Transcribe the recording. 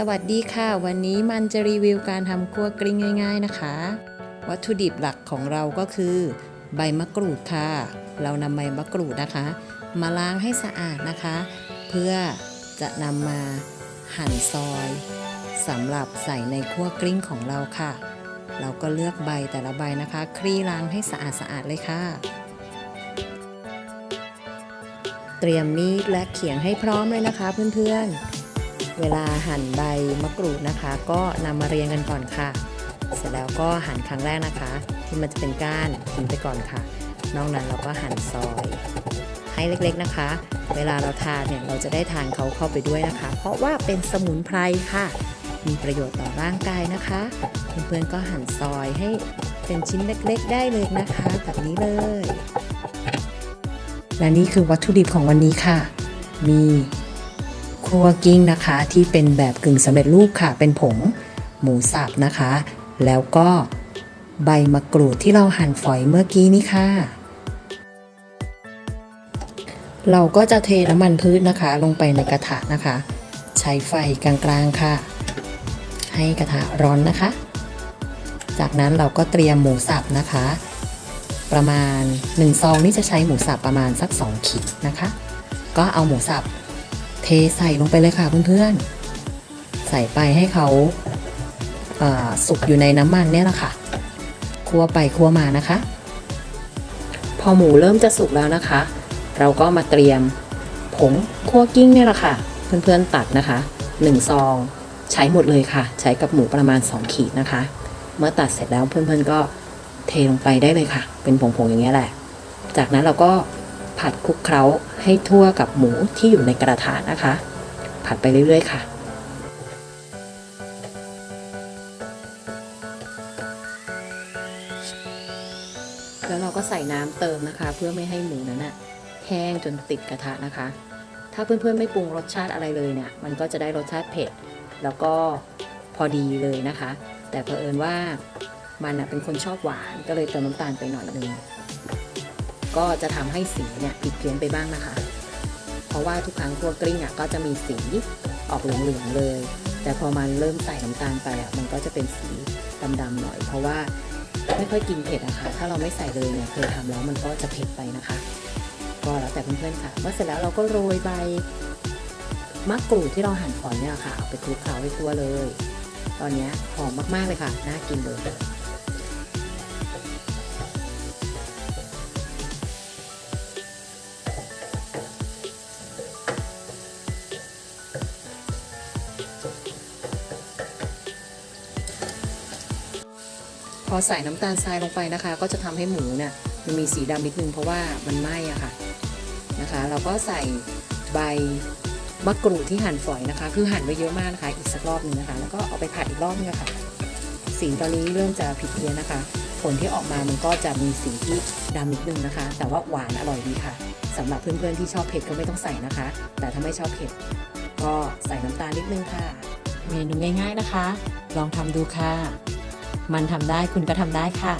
สวัสดีค่ะ วันนี้มันจะรีวิวการทำคั่วกลิ้งง่าย ๆนะคะ วัตถุดิบหลักของเราก็คือ ใบมะกรูดค่ะ เรานำใบมะกรูดนะคะ มาล้างให้สะอาดนะคะ เพื่อจะนำมาหั่นซอยสำหรับใส่ในคั่วกลิ้งของเราค่ะ เราก็เลือกใบแต่ละใบนะคะ คลี่ล้างให้สะอาดๆเลยค่ะ เตรียมมีดและเขียงให้พร้อมเลยนะคะเพื่อนๆ เวลาหั่นใบมะกรูดนะคะ ก็นำมาเรียงกันก่อนค่ะ เสร็จแล้วก็หั่นครั้งแรกนะคะ ที่มันจะเป็นก้านทิ้งไปก่อนค่ะ นอกนั้นเราก็หั่นซอย ให้เล็กๆนะคะ เวลาเราทานเนี่ยเราจะได้ทานเขาเข้าไปด้วยนะคะ เพราะว่าเป็นสมุนไพรค่ะ มีประโยชน์ต่อร่างกายนะคะเพื่อนๆก็หั่นซอยให้เป็นชิ้นเล็กๆ ได้เลยนะคะแบบนี้เลย และนี่คือวัตถุดิบของวันนี้ค่ะ มี คั่วกิ้งนะคะที่เป็นแบบกึ่งสำเร็จรูปค่ะ เป็นผงหมูสับนะคะ แล้วก็ใบมะกรูดที่เราหั่นฝอยเมื่อกี้นี้ค่ะ เราก็จะเทน้ำมันพืชนะคะ ลงไปในกระทะนะคะ ใช้ไฟกลางๆค่ะ ให้กระทะร้อนนะคะ จากนั้นเราก็เตรียมหมูสับนะคะ ประมาณ1ซองนี่จะใช้หมูสับประมาณสัก 2 ขีดนะคะ ก็เอาหมูสับ เทใส่ลงไปเลยค่ะเพื่อนๆ ใส่ไปให้เขาเอ่อสุกอยู่ในน้ำมันเนี่ยแหละค่ะคั่วไปคั่วมานะคะ พอหมูเริ่มจะสุกแล้วนะคะ เราก็มาเตรียมผงคั่วกิ้งเนี่ยแหละค่ะ เพื่อนๆตัดนะคะ1ซองใช้หมดเลยค่ะ ใช้กับหมูประมาณ 2 ขีดนะคะ เมื่อตัดเสร็จแล้วเพื่อนๆก็เทลงไปได้เลยค่ะ เป็นผงๆอย่างเงี้ยแหละ จากนั้นเราก็ ผัดคลุกเคล้าให้ทั่วกับหมูที่อยู่ในกระถางนะคะ ผัดไปเรื่อยๆค่ะแล้วเราก็ใส่น้ำเติมนะคะ เพื่อไม่ให้หมูนั้นน่ะแห้งจนติดกระทะนะคะ ถ้าเพื่อนๆไม่ปรุงรสชาติอะไรเลยเนี่ย มันก็จะได้รสชาติเผ็ด แล้วก็พอดีเลยนะคะ แต่เผอิญว่ามันเป็นคนชอบหวานก็เลยเติมน้ำตาลไปหน่อยนึง ก็จะทำให้สีเนี่ยผิดเพี้ยนไปบ้างนะคะ เพราะว่าทุกครั้งพวกกลิ้งอะก็จะมีสีออกเหลืองๆเลย แต่พอมันเริ่มใส่น้ำตาลไปอะมันก็จะเป็นสีดำๆหน่อย เพราะว่าไม่ค่อยกินเผ็ดอะค่ะ ถ้าเราไม่ใส่เลยเนี่ยเคยทำแล้วมันก็จะเผ็ดไปนะคะ ก็แล้วแต่เพื่อนๆค่ะ เมื่อเสร็จแล้วเราก็โรยใบมะกรูดที่เราหั่นฝอยเนี่ยค่ะเอาไปคลุกเคล้าให้ทั่วเลย ตอนนี้หอมมากๆเลยค่ะ น่ากินเลย พอใส่น้ำตาลทรายลงไปนะคะ ก็จะทำให้หมูเนี่ยมันมีสีดำนิดนึงเพราะว่ามันไหม้อะค่ะนะคะ เราก็ใส่ใบมะกรูดที่หั่นฝอยนะคะ คือหั่นไว้เยอะมากนะคะ อีกสักรอบนึงนะคะ แล้วก็เอาไปผัดอีกรอบนึงะค่ะ สีตอนนี้เริ่มจะผิดเพี้ยนนะคะ ผลที่ออกมามันก็จะมีสีที่ดำนิดนึงนะคะ แต่ว่าหวานอร่อยดีค่ะสำหรับเพื่อนๆที่ชอบเผ็ดก็ไม่ต้องใส่นะคะ แต่ถ้าไม่ชอบเผ็ดก็ใส่น้ำตาลนิดนึงค่ะ เมนูง่ายๆนะคะ ลองทำดูค่ะ มันทำได้คุณก็ทำได้ค่ะ